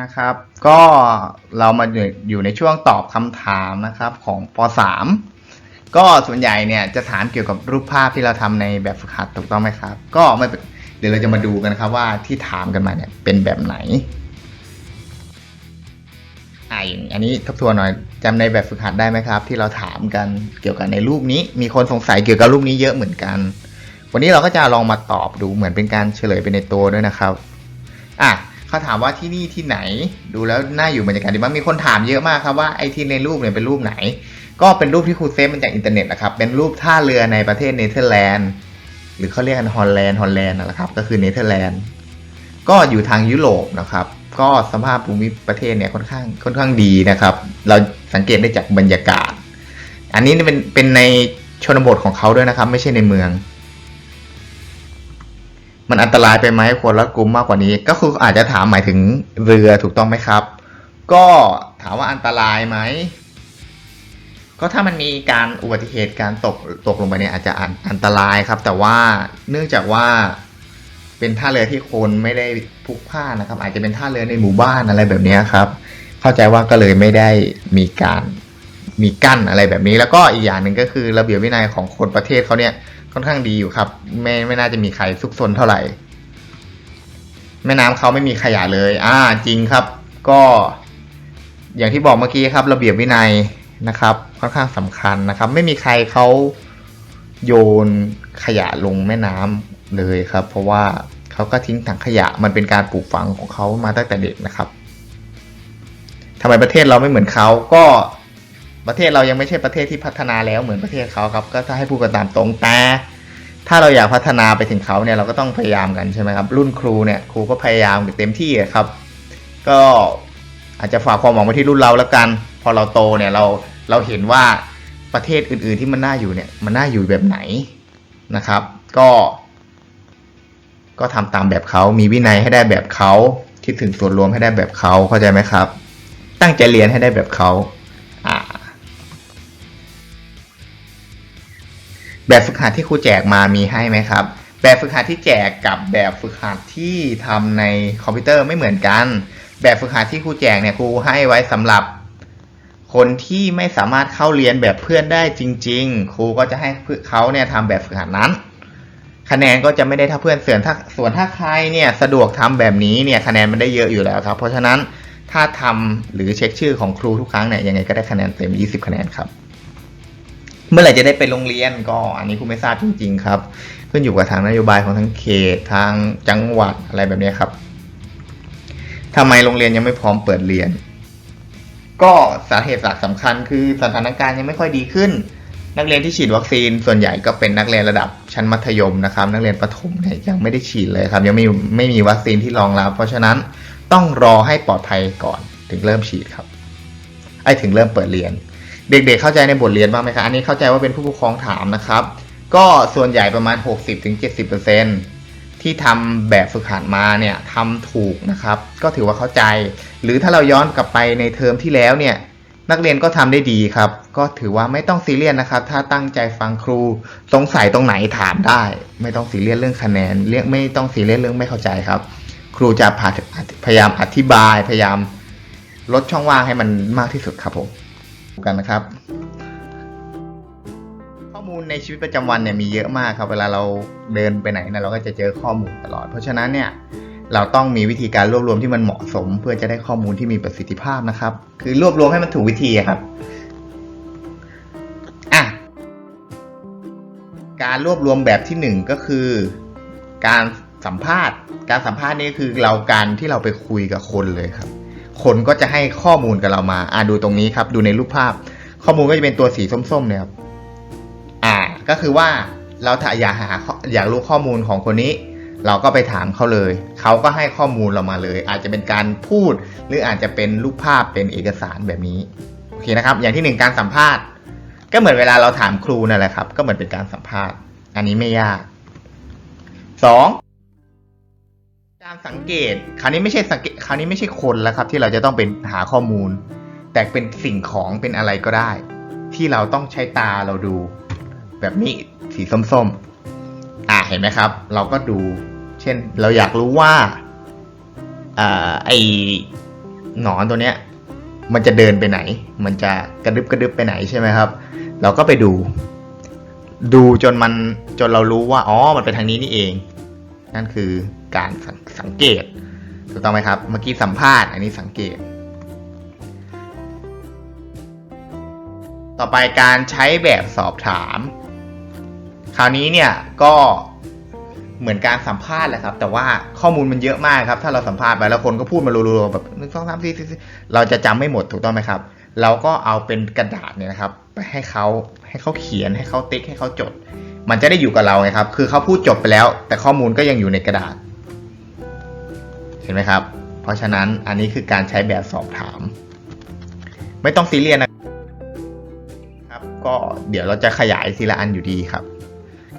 นะครับ ก็เรามาอยู่ในช่วงตอบคำถามนะครับของป .3 ก็ส่วนใหญ่เนี่ยจะถามเกี่ยวกับรูปภาพที่เราทำในแบบฝึกหัดถูกต้องไหมครับ ก็ไม่เป็นเดี๋ยวเราจะมาดูกันครับว่าที่ถามกันมาเนี่ยเป็นแบบไหนอ่าอย่างอันนี้ทบทวนหน่อยจำในแบบฝึกหัดได้ไหมครับ ที่เราถามกันเกี่ยวกับในรูปนี้ มีคนสงสัยเกี่ยวกับรูปนี้เยอะเหมือนกัน วันนี้เราก็จะลองมาตอบดูเหมือนเป็นการเฉลยไปในตัวด้วยนะครับอะ เขาถามว่าที่นี่ที่ไหน ดูแล้วน่าอยู่บรรยากาศดีมากมีคนถามเยอะมากครับว่าไอ้ที่ในรูปเนี่ยเป็นรูปไหน ก็เป็นรูปที่ครูเซฟมาจากอินเทอร์เน็ตนะครับเป็นรูปท่าเรือในประเทศเนเธอร์แลนด์หรือเขาเรียกกันฮอลแลนด์ฮอลแลนด์นะครับก็คือเนเธอร์แลนด์ก็อยู่ทางยุโรปนะครับ ก็สภาพภูมิประเทศเนี่ยค่อนข้างค่อนข้างดีนะครับ เราสังเกตได้จากบรรยากาศ อันนี้เป็นเป็นในชนบทของเขาด้วยนะครับ ไม่ใช่ในเมือง มันอันตรายไปไหมควรรัดกุมมากกว่านี้ ก็คืออาจจะถามหมายถึงเรือถูกต้องไหมครับ ก็ถามว่าอันตรายไหมก็ถ้ามันมีการอุบัติเหตุการตกตกลงไปเนี่ยอาจจะอันอันตรายครับ แต่ว่าเนื่องจากว่าเป็นท่าเรือที่คนไม่ได้พลุกพล่านะครับ อาจจะเป็นท่าเรือในหมู่บ้านอะไรแบบนี้ครับ เข้าใจว่าก็เลยไม่ได้มีการมีกั้นอะไรแบบนี้ แล้วก็อีกอย่างหนึ่งก็คือระเบียบวินัยของคนประเทศเขาเนี่ย ค่อนข้างดีอยู่ครับ ไม่ไม่น่าจะมีใครซุกซนเท่าไหร่ แม่น้ำเขาไม่มีขยะเลย อ่าจริงครับ ก็อย่างที่บอกเมื่อกี้ครับ ระเบียบวินัยนะครับ ค่อนข้างสำคัญนะครับ ไม่มีใครเขาโยนขยะลงแม่น้ำเลยครับ เพราะว่าเขาก็ทิ้งถังขยะมันเป็นการปลูกฝังของเขามาตั้งแต่เด็กนะครับทำไมประเทศเราไม่เหมือนเขาก็ ประเทศเรายังไม่ใช่ประเทศที่พัฒนาแล้วเหมือนประเทศเขาครับ ก็ถ้าให้พูดกันตามตรงแต่ถ้าเราอยากพัฒนาไปถึงเขาเนี่ยเราก็ต้องพยายามกันใช่ไหมครับ รุ่นครูเนี่ยครูก็พยายามเต็มที่ครับ ก็อาจจะฝากความหวังไว้ที่รุ่นเราแล้วกัน พอเราโตเนี่ยเราเราเห็นว่าประเทศอื่น ๆ ที่มันน่าอยู่เนี่ยมันน่าอยู่แบบไหนนะครับ ก็ ก็ทำตามแบบเขามีวินัยให้ได้แบบเขาคิดถึงส่วนรวมให้ได้แบบเขาเข้าใจไหมครับ ตั้งใจเรียนให้ได้แบบเขา แบบฝึกหัดที่ครูแจกมามีให้ไหมครับ แบบฝึกหัดที่แจกกับแบบฝึกหัดที่ทำในคอมพิวเตอร์ไม่เหมือนกัน แบบฝึกหัดที่ครูแจกเนี่ยครูให้ไว้สำหรับคนที่ไม่สามารถเข้าเรียนแบบเพื่อนได้จริง ๆ ครูก็จะให้เขาเนี่ยทำแบบฝึกหัดนั้น คะแนนก็จะไม่ได้เท่าเพื่อนเสือนถ้าส่วนถ้าใครเนี่ยสะดวกทำแบบนี้เนี่ยคะแนนมันได้เยอะอยู่แล้วครับ เพราะฉะนั้นถ้าทำหรือเช็คชื่อของครูทุกครั้งเนี่ยยังไงก็ได้คะแนนเต็ม 20 คะแนนครับ เมื่อไหร่จะได้ไปโรงเรียนก็อันนี้ครูไม่ทราบจริง ๆ ครับ ขึ้นอยู่กับทางนโยบายของทั้งเขตทางจังหวัดอะไรแบบนี้ครับทำไมโรงเรียนยังไม่พร้อมเปิดเรียน ก็สาเหตุหลักสำคัญ คือสถานการณ์ยังไม่ค่อยดีขึ้น นักเรียนที่ฉีดวัคซีนส่วนใหญ่ก็เป็นนักเรียนระดับชั้นมัธยมนะครับ นักเรียนประถมเนี่ยยังไม่ได้ฉีดเลยครับ ยังไม่ไม่มีวัคซีนที่รองรับ เพราะฉะนั้นต้องรอให้ปลอดภัยก่อนถึงเริ่มฉีดครับไอ้ถึงเริ่มเปิดเรียน เด็กๆเข้าใจในบทเรียนบ้างไหมครับอันนี้เข้าใจว่าเป็นผู้ปกครองถามนะครับ ก็ส่วนใหญ่ประมาณ 60-70%ที่ทำแบบฝึกหัดมาเนี่ยทำถูกนะครับ ก็ถือว่าเข้าใจ หรือถ้าเราย้อนกลับไปในเทอมที่แล้วเนี่ยนักเรียนก็ทำได้ดีครับ ก็ถือว่าไม่ต้องซีเรียสนะครับ ถ้าตั้งใจฟังครูสงสัยตรงไหนถามได้ ไม่ต้องซีเรียสเรื่องคะแนนเรื่องไม่ต้องซีเรียสเรื่องไม่เข้าใจครับ ครูจะพยายามอธิบาย พยายามลดช่องว่างให้มันมากที่สุดครับผม กันนะครับ ข้อมูลในชีวิตประจำวันเนี่ยมีเยอะมากครับ เวลาเราเดินไปไหนนะเราก็จะเจอข้อมูลตลอด เพราะฉะนั้นเนี่ยเราต้องมีวิธีการรวบรวมที่มันเหมาะสม เพื่อจะได้ข้อมูลที่มีประสิทธิภาพนะครับ คือรวบรวมให้มันถูกวิธีครับอะการรวบรวมแบบที่หนึ่งก็คือการสัมภาษณ์ การสัมภาษณ์นี่คือเราการที่เราไปคุยกับคนเลยครับ คนก็จะให้ข้อมูลกับเรามา อ่าดูตรงนี้ครับ ดูในรูปภาพ ข้อมูลก็จะเป็นตัวสีส้มๆเนี่ยครับ อ่า ก็คือว่าเราถ้าอยากหาอยากรู้ข้อมูลของคนนี้ เราก็ไปถามเขาเลย เขาก็ให้ข้อมูลเรามาเลย อาจจะเป็นการพูด หรืออาจจะเป็นรูปภาพเป็นเอกสารแบบนี้ โอเคนะครับ อย่างที่หนึ่งการสัมภาษณ์ ก็เหมือนเวลาเราถามครูนั่นแหละครับ ก็เหมือนเป็นการสัมภาษณ์ อันนี้ไม่ยากสอง การสังเกตคราวนี้ไม่ใช่สังเกตคราวนี้ไม่ใช่คนแล้วครับ ที่เราจะต้องเป็นหาข้อมูล แต่เป็นสิ่งของเป็นอะไรก็ได้ ที่เราต้องใช้ตาเราดู แบบนี้สีส้มๆอ่าเห็นไหมครับ เราก็ดู เช่นเราอยากรู้ว่าอ่าไอหนอนตัวเนี้ย มันจะเดินไปไหน มันจะกระดึบกระดึบไปไหนใช่ไหมครับ เราก็ไปดู ดูจนมันจนเรารู้ว่าอ๋อมันไปทางนี้นี่เอง นั่นคือ การส,สังเกตถูกต้องไหมครับ เมื่อกี้สัมภาษณ์อันนี้สังเกต ต่อไปการใช้แบบสอบถาม คราวนี้เนี่ยก็เหมือนการสัมภาษณ์แหละครับ แต่ว่าข้อมูลมันเยอะมากครับ ถ้าเราสัมภาษณ์ไปแล้วคนก็พูดมารัวๆแบบหนึ่งสองสามสี่สี่เราจะจำไม่หมดถูกต้องไหมครับ เราก็เอาเป็นกระดาษเนี่ยนะครับ ไปให้เขาให้เขาเขียนให้เขาติ๊กให้เขาจด มันจะได้อยู่กับเราไงครับ คือเขาพูดจบไปแล้ว แต่ข้อมูลก็ยังอยู่ในกระดาษ เห็นไหมครับ เพราะฉะนั้นอันนี้คือการใช้แบบสอบถาม ไม่ต้องซีเรียสนะครับ ก็เดี๋ยวเราจะขยายทีละอันอยู่ดีครับ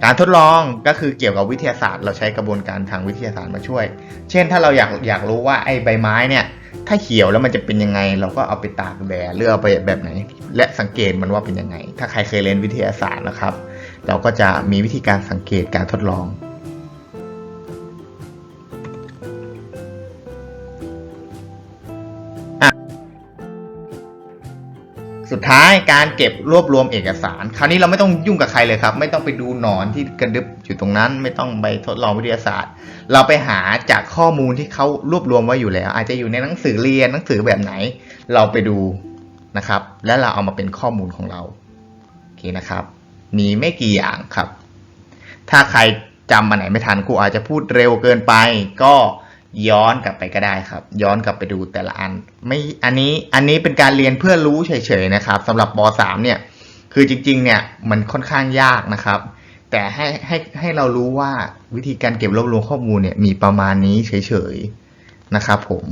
การทดลองก็คือเกี่ยวกับวิทยาศาสตร์ เราใช้กระบวนการทางวิทยาศาสตร์มาช่วย เช่น ถ้าเราอยากอยากรู้ว่าไอ้ใบไม้เนี่ยถ้าเขียวแล้วมันจะเป็นยังไง เราก็เอาไปตากแดดหรือเอาไปแบบไหน และสังเกตมันว่าเป็นยังไง ถ้าใครเคยเรียนวิทยาศาสตร์นะครับ เราก็จะมีวิธีการสังเกตการทดลอง สุดท้ายการเก็บรวบรวมเอกสาร คราวนี้เราไม่ต้องยุ่งกับใครเลยครับ ไม่ต้องไปดูหนอนที่กระดึบอยู่ตรงนั้น ไม่ต้องไปทดลองวิทยาศาสตร์ เราไปหาจากข้อมูลที่เขารวบรวมไว้อยู่แล้ว อาจจะอยู่ในหนังสือเรียนหนังสือแบบไหน เราไปดูนะครับ แล้วเราเอามาเป็นข้อมูลของเราโอเคนะครับ มีไม่กี่อย่างครับ ถ้าใครจำมาไหนไม่ทันครูอาจจะพูดเร็วเกินไปก็ ย้อนกลับไปก็ได้ครับ ย้อนกลับไปดูแต่ละอัน ไม่อันนี้อันนี้เป็นการเรียนเพื่อรู้เฉยๆนะครับสำหรับป .3 เนี่ยคือจริงๆเนี่ยมันค่อนข้างยากนะครับ แต่ให้ให้ให้เรารู้ว่าวิธีการเก็บรวบรวมข้อมูลเนี่ยมีประมาณนี้เฉยๆนะครับผม